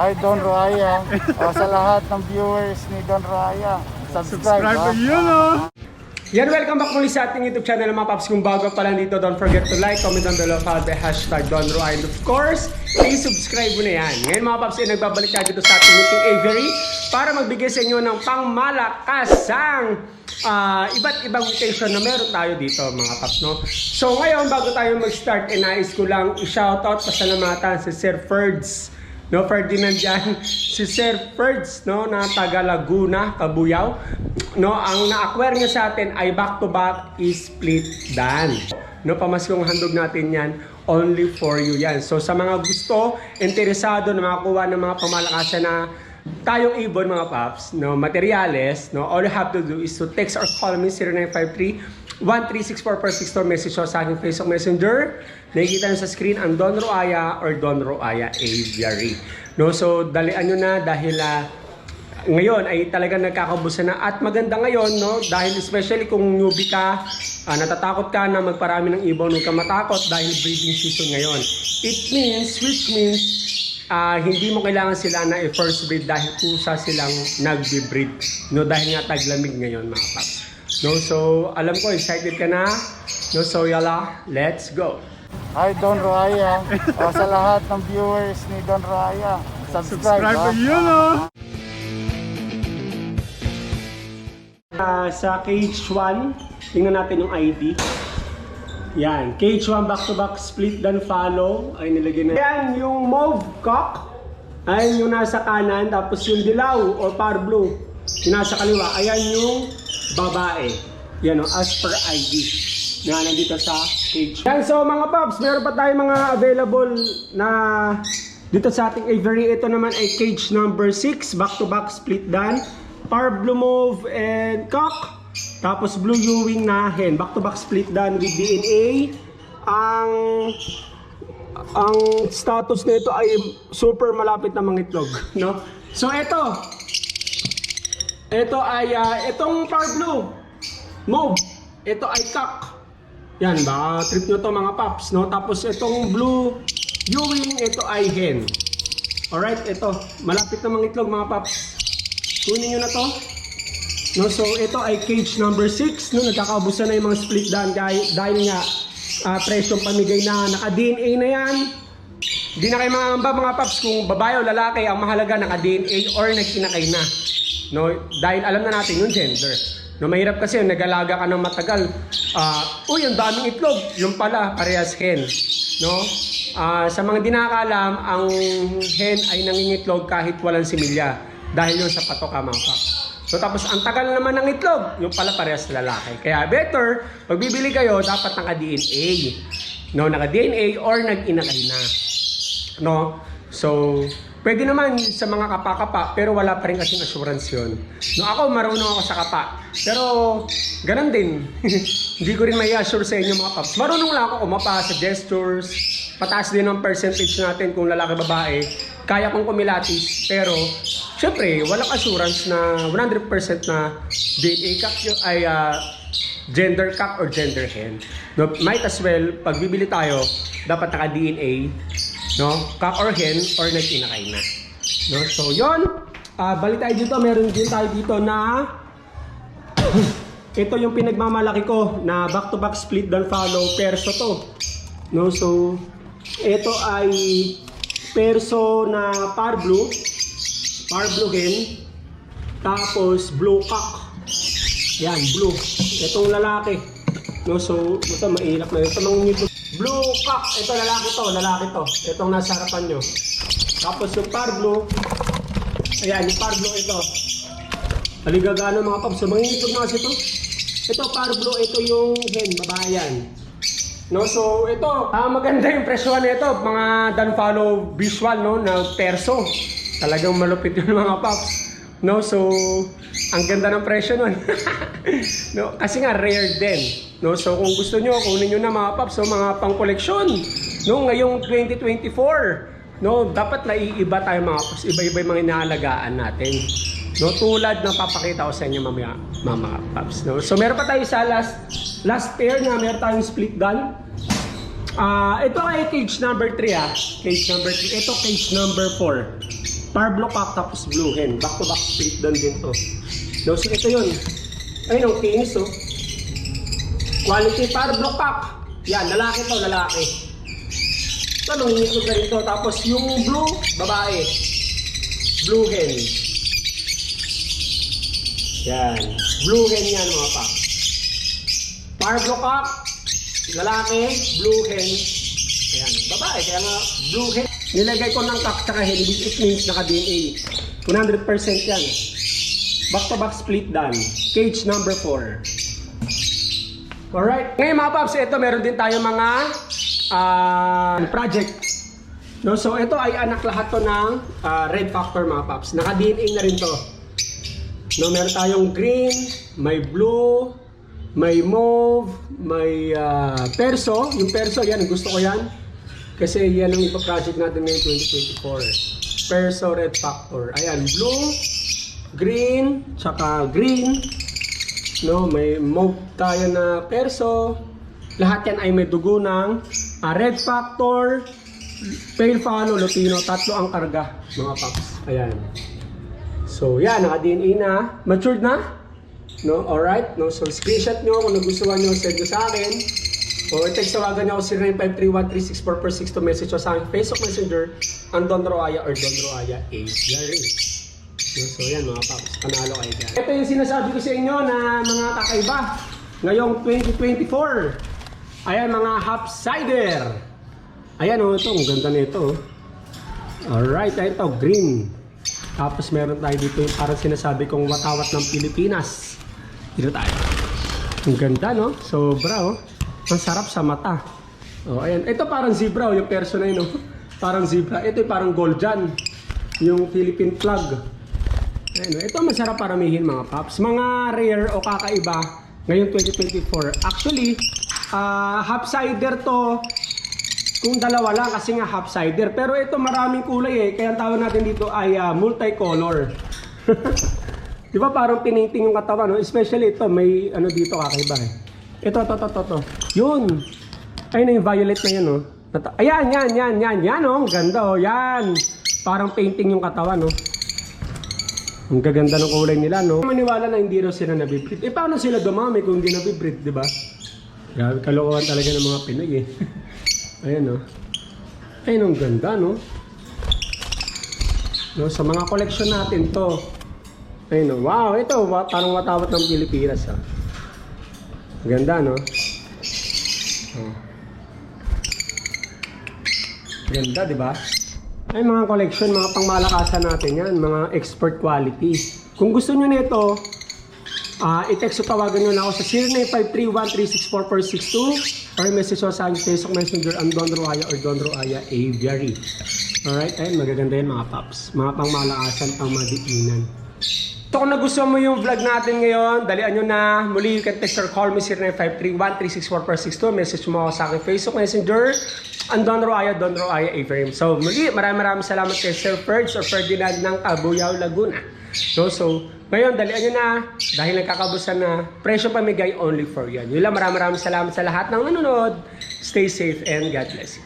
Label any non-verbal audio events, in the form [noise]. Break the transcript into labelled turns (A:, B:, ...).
A: Hi, Don Raya. O, sa lahat ng viewers ni Don Raya, subscribe.
B: Subscribe to yun, oh.
C: Yan, welcome back muli sa ating YouTube channel mga paps. Kung bago pa lang dito, don't forget to like, comment down below, follow the hashtag Don Roy. And of course, please subscribe mo na yan. Ngayon mga paps, ay nagbabalik tayo dito sa ating meeting Avery para magbigay sa inyo ng pangmalakasang ah, iba't ibang mutation na meron tayo dito mga paps. No? So ngayon, bago tayo mag-start, eh, nais ko lang i-shoutout pasalamatan si Sir Ferds. No, Ferdinand yan. Si Sir Ferds, no, na taga Laguna, Kabuyaw. No, ang na-acquire niya sa atin ay back-to-back is split dan. No, pamaskong handog natin yan only for you yan. So sa mga gusto, interesado na makakuha ng mga pamalakasan na tayong ibon mga paps, no, materyales, no, all you have to do is to text or call me 0953 1364462 message ko sa aking Facebook Messenger. Nakikita nyo sa screen ang Don Roaya or Don Roaya Aviary. No, so dalian nyo na dahil ah, ngayon ay talagang nagkakabusan na at maganda ngayon no dahil especially kung newbie ka ah, natatakot ka na magparami ng ibon huwag ka matakot dahil breeding season ngayon it means which means ah, hindi mo kailangan sila na i-first breed dahil kusa silang nagbe-breed no dahil nga taglamig ngayon mga paps no so alam ko excited ka na no so yala let's go
A: Hi, Don Raya. O, sa lahat ng viewers ni Don Raya, subscribe.
B: Subscribe to yun, oh.
C: Ah, sa cage 1, tingnan natin yung ID. Yan, cage 1 back-to-back split then follow ay nilagay na. Yan, yung mauve cock ay yung nasa kanan tapos yung dilaw or par blue yung nasa kaliwa. Ayan yung babae. Yan o, as per ID na nandito sa cage. Yan, so mga paps, meron pa tayong mga available na dito sa ating aviary. Ito naman ay cage number 6, back-to-back split dan. Par blue mauve and cock. Tapos blue Ewing na hen. Back-to-back split dan with DNA. Ang ang status nito ay super malapit na mangitlog, no? So ito. Ito ay ah, itong par blue. Mauve. Ito ay cock. Yan, baka trip nyo to mga paps, no? Tapos itong blue Ewing, ito ay hen. Alright, ito. Malapit na mangitlog mga paps. Kunin nyo na to. No, so ito ay cage number 6. No, nagkakaubusan na yung mga split dan dahil, dahil nga ah, presyong pamigay na naka-DNA na yan. Hindi na kayo mga mga paps kung babae o lalaki ang mahalaga naka-DNA or nagkinakay na. No, dahil alam na natin yung gender. No, mahirap kasi yung nag-alaga ka ng matagal. Ah, uy, ang daming itlog. Yung pala, parehas hen. No? Ah, sa mga di nakakaalam, ang hen ay nangingitlog kahit walang similya. Dahil yun sa patok mga paps. So tapos ang tagal naman ng itlog, yung pala parehas lalaki. Kaya better, pag bibili kayo, dapat naka-DNA. No, naka-DNA or nag-inakay na. No? So, pwede naman sa mga kapa-kapa, pero wala pa rin kasing assurance yun. No, ako, marunong ako sa kapa. Pero, ganun din. [laughs] Hindi ko rin may assure sa inyo mga paps. Marunong lang ako kumapa sa gestures. Pataas din ang percentage natin kung lalaki-babae. Kaya kong kumilatis. Pero, syempre, walang assurance na 100% na DNA kak ay ah, gender cock or gender hen. No, might as well, pag bibili tayo, dapat naka-DNA, no? Cock or hen or nag-inakay na. No? So, yon Ah, balik tayo dito. Meron din tayo dito na [clears throat] ito yung pinagmamalaki ko na back-to-back split dan follow perso to. No, so ito ay perso na par blue, hen, tapos blue cock. Yan, blue. Itong lalaki. No, so ito mahirap na ito mga Blue cock, ito lalaki to, lalaki to. Itong nasa harapan nyo. Tapos yung par blue, ayan, yung par blue ito. Aligagano mga paps. So, mangingitlog na kasi ito. Ito, parblo, ito yung hen, babae yan. No, so ito, ah, maganda yung presyo nito, mga dan follow visual no na perso. Talagang malupit yun mga paps. No, so ang ganda ng presyo nun. [laughs] no, kasi nga rare din. No, so kung gusto nyo, kunin nyo na mga paps, so mga pang koleksyon. No, ngayong 2024. No, dapat naiiba tayo mga paps. Iba-iba yung mga inaalagaan natin. No, tulad ng papakita ko sa inyo mamaya, mga paps. No? So meron pa tayo sa last last pair na meron tayong split gun. Ah, ito ay cage number 3 ah. Cage number 3. Ito cage number 4. Parblo Cock tapos Blue Hen. Back to back split doon din to. No, so ito yun. Ayun, ang kinis oh. Quality Parblo Cock. Yan, lalaki to, lalaki. Ito, nangingisog na rin to. Tapos yung blue, babae. Blue Hen. Yan. Blue Hen yan mga pak. Parblo Cock, lalaki, Blue Hen. Babae, kaya nga Blue Hen. Nilagay ko ng cock tsaka hen, it means naka-DNA. 100% yan. Back to back split done. Cage number 4. Alright. Ngayon mga paps, ito meron din tayo mga ah, project. No, so ito ay anak lahat to ng ah, red factor mga paps. Naka-DNA na rin to. No, meron tayong green, may blue, may mauve, may ah, perso. Yung perso, yan, gusto ko yan. Kasi yan ang ipa-project natin ngayon 2024. Perso red factor. Ayan, blue, green, tsaka green. No, may mauve tayo na perso. Lahat yan ay may dugo ng ah, red factor, pale follow, lutino. Tatlo ang karga, mga paps. Ayan. So, yan, naka-DNA na. Matured na. No, alright. No, so, screenshot nyo kung nagustuhan nyo, send nyo sa akin. O, i-text tawagan nyo ako 0953136446 to message nyo sa aking Facebook Messenger ang Don Roaya or Don Roaya A. Larry. No, so, yan mga paps. Panalo kayo dyan. Ito yung sinasabi ko sa inyo na mga kakaiba. Ngayong 2024. Ayan, mga half cider. Ayan, oh, ito. Ang ganda nito. oh. Alright, ito, green. Tapos meron tayo dito yung parang sinasabi kong watawat ng Pilipinas. Dito tayo. Ang ganda, no? Sobra, oh. Ang sarap sa mata. Oh, ayan. Ito parang zebra, oh, yung person na yun, oh. Parang zebra. Ito yung parang gold dyan. Yung Philippine flag. Ayan, oh. Ito masarap paramihin, mga paps. Mga rare o kakaiba ngayong 2024. Actually, ah half cider to kung dalawa lang kasi nga half cider. Pero ito maraming kulay eh. Kaya ang tawag natin dito ay ah, multicolor. [laughs] Di ba parang piniting yung katawan, no? Especially ito, may ano dito kakaiba eh. Ito, ito, ito, ito, ito. Yun! Ayun na yung violet na yun, no? Nata- Ayan, yan, yan, yan, yan, oh. Ang ganda, oh. Yan! Parang painting yung katawan, no? Ang gaganda ng kulay nila, no? Maniwala na hindi raw sila nabibreed. Eh, paano sila dumami kung hindi nabibreed, di ba? Grabe, kalokohan talaga ng mga Pinoy, eh. [laughs] Ayan, no? Ayun, ang ganda, no? No, sa mga collection natin to. Ayun, no? Wow, ito, parang watawat ng Pilipinas, ha? Ganda, no? Oh. Ganda, di ba? Ay, mga collection, mga pangmalakasan natin yan, mga expert quality. Kung gusto nyo nito, ah i-text o tawagan nyo na ako sa 0953-1364462 or message nyo sa aking Facebook Messenger ang Don Roaya or Don Roaya Aviary. Alright, ayun, magaganda yan mga paps. Mga pangmalakasan, pangmadiinan. So kung nagustuhan mo yung vlog natin ngayon, dalian nyo na. Muli, you can text or call me 0953-1364462. Message mo sa aking Facebook Messenger. Ang Don Roaya, Don Roaya A-Frame. So muli, maraming maraming salamat kay Sir Ferds or Ferdinand ng Cabuyao, Laguna. So, so, ngayon, dalian nyo na. Dahil nagkakabusan na, presyo pamigay only for yan. Yun lang, maraming maraming salamat sa lahat ng nanonood. Stay safe and God bless you.